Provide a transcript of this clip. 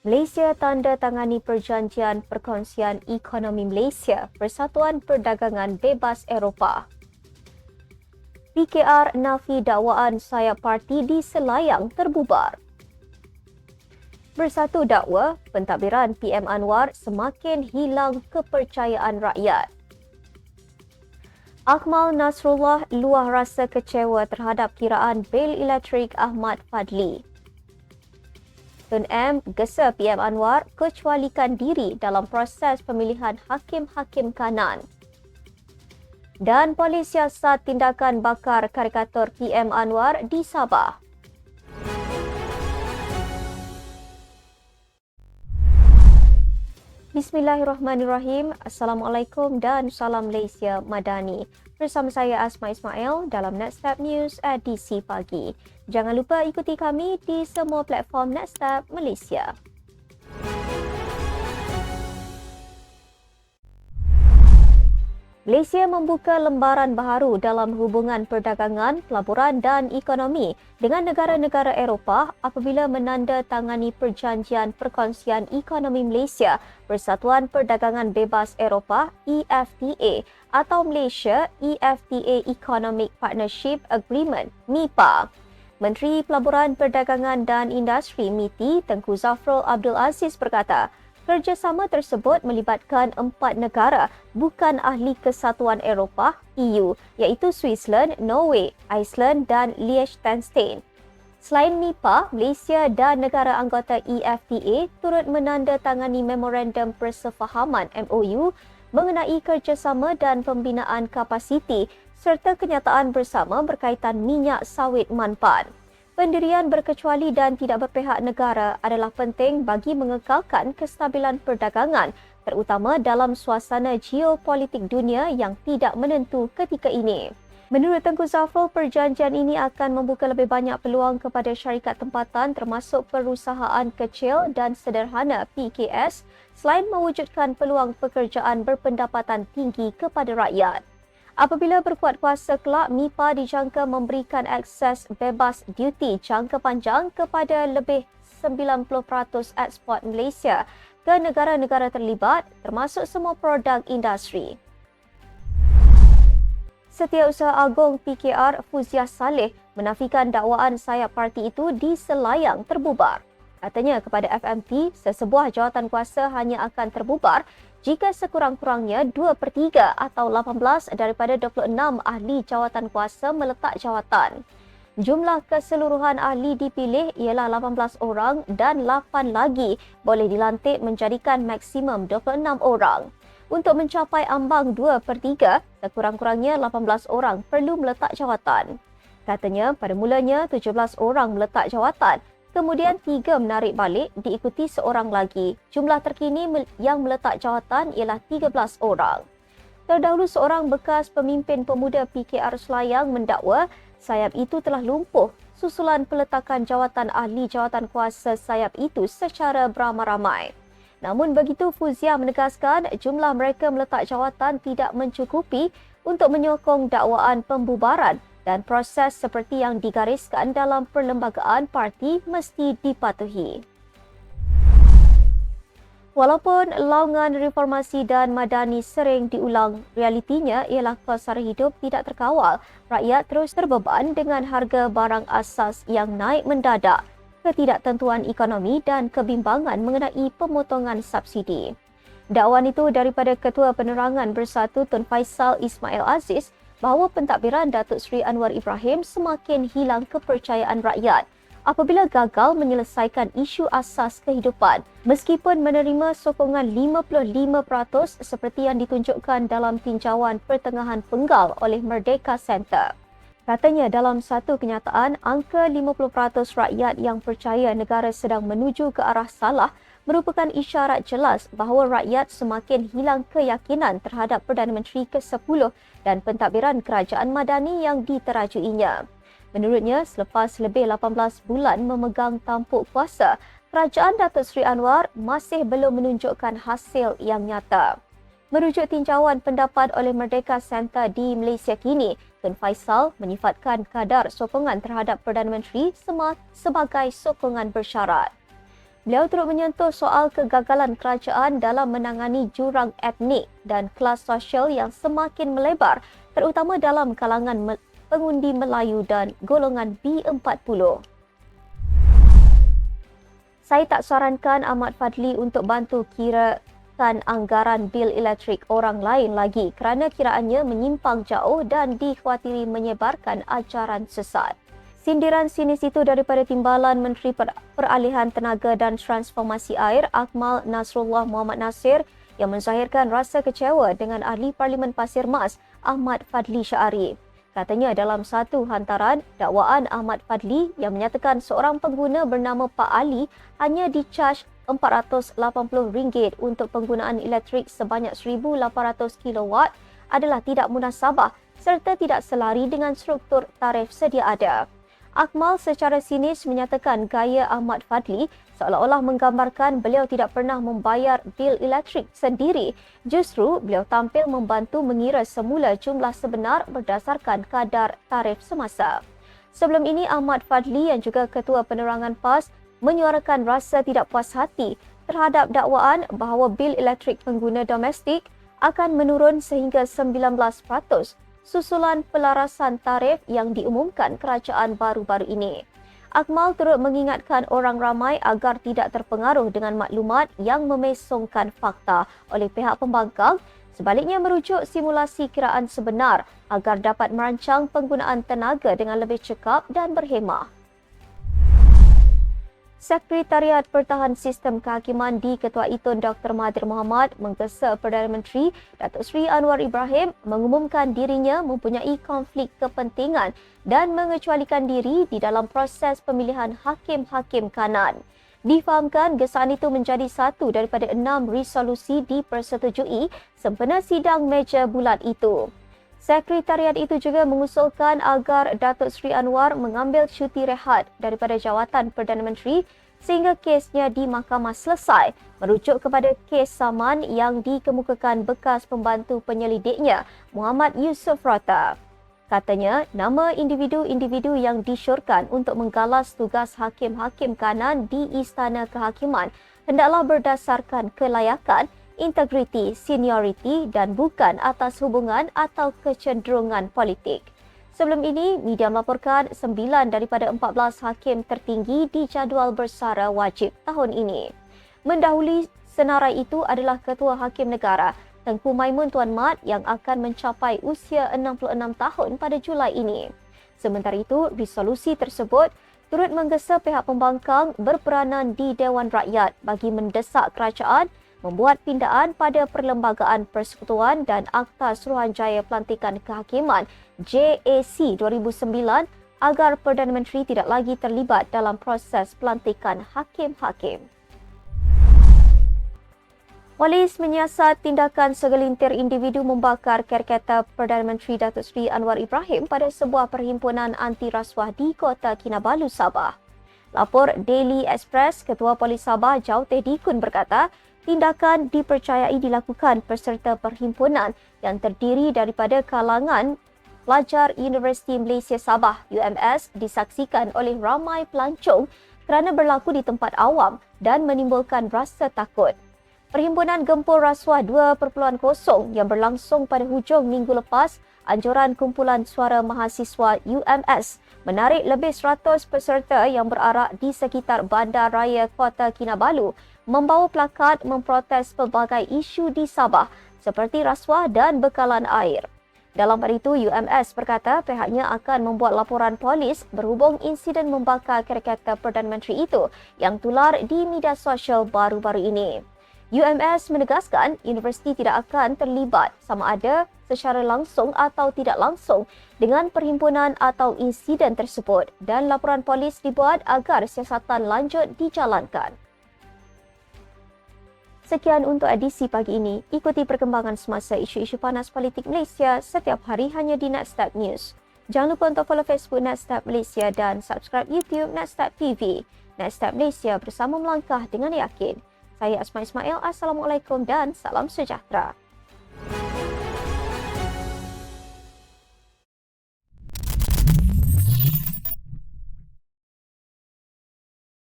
Malaysia tanda tangani perjanjian perkongsian ekonomi Malaysia Persatuan Perdagangan Bebas Eropah. PKR nafi dakwaan sayap parti di Selayang terbubar. Bersatu dakwa, pentadbiran PM Anwar semakin hilang kepercayaan rakyat. Akmal Nasrullah luah rasa kecewa terhadap kiraan bil elektrik Ahmad Fadli. Tun M gesa PM Anwar kecualikan diri dalam proses pemilihan hakim-hakim kanan. Dan polis siasat tindakan bakar karikatur PM Anwar di Sabah. Bismillahirrahmanirrahim. Assalamualaikum dan salam Malaysia Madani. Bersama saya Asma Ismail dalam Netstep News edisi pagi. Jangan lupa ikuti kami di semua platform Netstep Malaysia. Malaysia membuka lembaran baharu dalam hubungan perdagangan, pelaburan dan ekonomi dengan negara-negara Eropah apabila menandatangani perjanjian perkongsian ekonomi Malaysia Persatuan Perdagangan Bebas Eropah EFTA atau Malaysia EFTA Economic Partnership Agreement MIPA. Menteri Pelaburan Perdagangan dan Industri MITI Tengku Zafrul Abdul Aziz berkata, Kerjasama tersebut melibatkan empat negara bukan ahli kesatuan Eropah EU iaitu Switzerland, Norway, Iceland dan Liechtenstein. Selain MIPA, Malaysia dan negara anggota EFTA turut menandatangani Memorandum Persefahaman MOU mengenai kerjasama dan pembinaan kapasiti serta kenyataan bersama berkaitan minyak sawit manfaat pendirian berkecuali dan tidak berpihak negara adalah penting bagi mengekalkan kestabilan perdagangan terutama dalam suasana geopolitik dunia yang tidak menentu ketika ini. Menurut Tengku Zafrul, perjanjian ini akan membuka lebih banyak peluang kepada syarikat tempatan termasuk perusahaan kecil dan sederhana PKS selain mewujudkan peluang pekerjaan berpendapatan tinggi kepada rakyat. Apabila berkuat kuasa kelak, MIPA dijangka memberikan akses bebas duty jangka panjang kepada lebih 90% ekspor Malaysia ke negara-negara terlibat termasuk semua produk industri. Setiausaha Agung PKR Fuziah Saleh menafikan dakwaan sayap parti itu di Selayang terbubar. Katanya kepada FMT, sesebuah jawatan kuasa hanya akan terbubar jika sekurang-kurangnya 2 per 3 atau 18 daripada 26 ahli jawatan kuasa meletak jawatan. Jumlah keseluruhan ahli dipilih ialah 18 orang dan 8 lagi boleh dilantik menjadikan maksimum 26 orang. Untuk mencapai ambang 2 per 3, sekurang-kurangnya 18 orang perlu meletak jawatan. Katanya pada mulanya 17 orang meletak jawatan Kemudian tiga menarik balik diikuti seorang lagi. Jumlah terkini yang meletak jawatan ialah 13 orang. Terdahulu seorang bekas pemimpin pemuda PKR Selayang mendakwa sayap itu telah lumpuh susulan peletakan jawatan ahli jawatan kuasa sayap itu secara beramai-ramai. Namun begitu Fuzia menegaskan jumlah mereka meletak jawatan tidak mencukupi untuk menyokong dakwaan pembubaran dan proses seperti yang digariskan dalam perlembagaan parti mesti dipatuhi. Walaupun laungan reformasi dan madani sering diulang, realitinya ialah kos sara hidup tidak terkawal. Rakyat terus terbeban dengan harga barang asas yang naik mendadak, ketidaktentuan ekonomi dan kebimbangan mengenai pemotongan subsidi. Dakwaan itu daripada Ketua Penerangan Bersatu Tun Faisal Ismail Aziz bahawa pentadbiran Datuk Seri Anwar Ibrahim semakin hilang kepercayaan rakyat apabila gagal menyelesaikan isu asas kehidupan meskipun menerima sokongan 55% seperti yang ditunjukkan dalam tinjauan pertengahan penggal oleh Merdeka Center. Katanya dalam satu kenyataan, angka 50% rakyat yang percaya negara sedang menuju ke arah salah merupakan isyarat jelas bahawa rakyat semakin hilang keyakinan terhadap Perdana Menteri ke-10 dan pentadbiran kerajaan madani yang diterajuinya. Menurutnya, selepas lebih 18 bulan memegang tampuk kuasa, kerajaan Datuk Seri Anwar masih belum menunjukkan hasil yang nyata. Merujuk tinjauan pendapat oleh Merdeka Center di Malaysia kini, Tun Faisal menyifatkan kadar sokongan terhadap Perdana Menteri sebagai sokongan bersyarat. Beliau turut menyentuh soal kegagalan kerajaan dalam menangani jurang etnik dan kelas sosial yang semakin melebar terutama dalam kalangan pengundi Melayu dan golongan B40. Saya tak sarankan Ahmad Fadli untuk bantu kira menggunakan anggaran bil elektrik orang lain lagi kerana kiraannya menyimpang jauh dan dikhawatiri menyebarkan ajaran sesat. Sindiran sinis itu daripada Timbalan Menteri Peralihan Tenaga dan Transformasi Air Akmal Nasrullah Muhammad Nasir yang menzahirkan rasa kecewa dengan Ahli Parlimen Pasir Mas Ahmad Fadli Syari. Katanya dalam satu hantaran, dakwaan Ahmad Fadli yang menyatakan seorang pengguna bernama Pak Ali hanya dicaj RM480 untuk penggunaan elektrik sebanyak 1,800 kW adalah tidak munasabah serta tidak selari dengan struktur tarif sedia ada. Akmal secara sinis menyatakan gaya Ahmad Fadli seolah-olah menggambarkan beliau tidak pernah membayar bil elektrik sendiri. Justru beliau tampil membantu mengira semula jumlah sebenar berdasarkan kadar tarif semasa. Sebelum ini Ahmad Fadli yang juga Ketua Penerangan PAS menyuarakan rasa tidak puas hati terhadap dakwaan bahawa bil elektrik pengguna domestik akan menurun sehingga 19% susulan pelarasan tarif yang diumumkan kerajaan baru-baru ini. Akmal turut mengingatkan orang ramai agar tidak terpengaruh dengan maklumat yang memesongkan fakta oleh pihak pembangkang sebaliknya merujuk simulasi kiraan sebenar agar dapat merancang penggunaan tenaga dengan lebih cekap dan berhemah. Sekretariat Pertahan Sistem Kehakiman di Ketua Itun Dr. Mahathir Mohamad menggesa Perdana Menteri Datuk Seri Anwar Ibrahim mengumumkan dirinya mempunyai konflik kepentingan dan mengecualikan diri di dalam proses pemilihan hakim-hakim kanan. Difahamkan gesaan itu menjadi satu daripada enam resolusi dipersetujui sempena sidang meja bulat itu. Sekretariat itu juga mengusulkan agar Datuk Seri Anwar mengambil cuti rehat daripada jawatan Perdana Menteri sehingga kesnya di mahkamah selesai merujuk kepada kes saman yang dikemukakan bekas pembantu penyelidiknya Muhammad Yusof Rata. Katanya, nama individu-individu yang disyorkan untuk menggalas tugas hakim-hakim kanan di Istana Kehakiman hendaklah berdasarkan kelayakan integriti, senioriti dan bukan atas hubungan atau kecenderungan politik. Sebelum ini, media melaporkan 9 daripada 14 hakim tertinggi dijadual bersara wajib tahun ini. Mendahului senarai itu adalah Ketua Hakim Negara, Tengku Maimun Tuan Mat yang akan mencapai usia 66 tahun pada Julai ini. Sementara itu, resolusi tersebut turut menggesa pihak pembangkang berperanan di Dewan Rakyat bagi mendesak kerajaan membuat pindaan pada Perlembagaan Persekutuan dan Akta Suruhanjaya Pelantikan Kehakiman JAC 2009 agar Perdana Menteri tidak lagi terlibat dalam proses pelantikan hakim-hakim. Walis menyiasat tindakan segelintir individu membakar kereta Perdana Menteri Datuk Seri Anwar Ibrahim pada sebuah perhimpunan anti rasuah di Kota Kinabalu, Sabah. Lapor Daily Express, Ketua Polis Sabah Jauh Teh Dikun berkata, tindakan dipercayai dilakukan peserta perhimpunan yang terdiri daripada kalangan pelajar Universiti Malaysia Sabah UMS disaksikan oleh ramai pelancong kerana berlaku di tempat awam dan menimbulkan rasa takut. Perhimpunan Gempur Rasuah 2.0 yang berlangsung pada hujung minggu lepas, anjuran kumpulan suara mahasiswa UMS menarik lebih 100 peserta yang berarak di sekitar Bandar Raya Kota Kinabalu membawa plakat memprotes pelbagai isu di Sabah seperti rasuah dan bekalan air. Dalam hal itu, UMS berkata pihaknya akan membuat laporan polis berhubung insiden membakar kereta Perdana Menteri itu yang tular di media sosial baru-baru ini. UMS menegaskan universiti tidak akan terlibat sama ada secara langsung atau tidak langsung dengan perhimpunan atau insiden tersebut dan laporan polis dibuat agar siasatan lanjut dijalankan. Sekian untuk edisi pagi ini. Ikuti perkembangan semasa isu-isu panas politik Malaysia setiap hari hanya di Netstep News. Jangan lupa untuk follow Facebook Netstep Malaysia dan subscribe YouTube Netstep TV. Netstep Malaysia bersama melangkah dengan yakin. Saya Asma Ismail. Assalamualaikum dan salam sejahtera.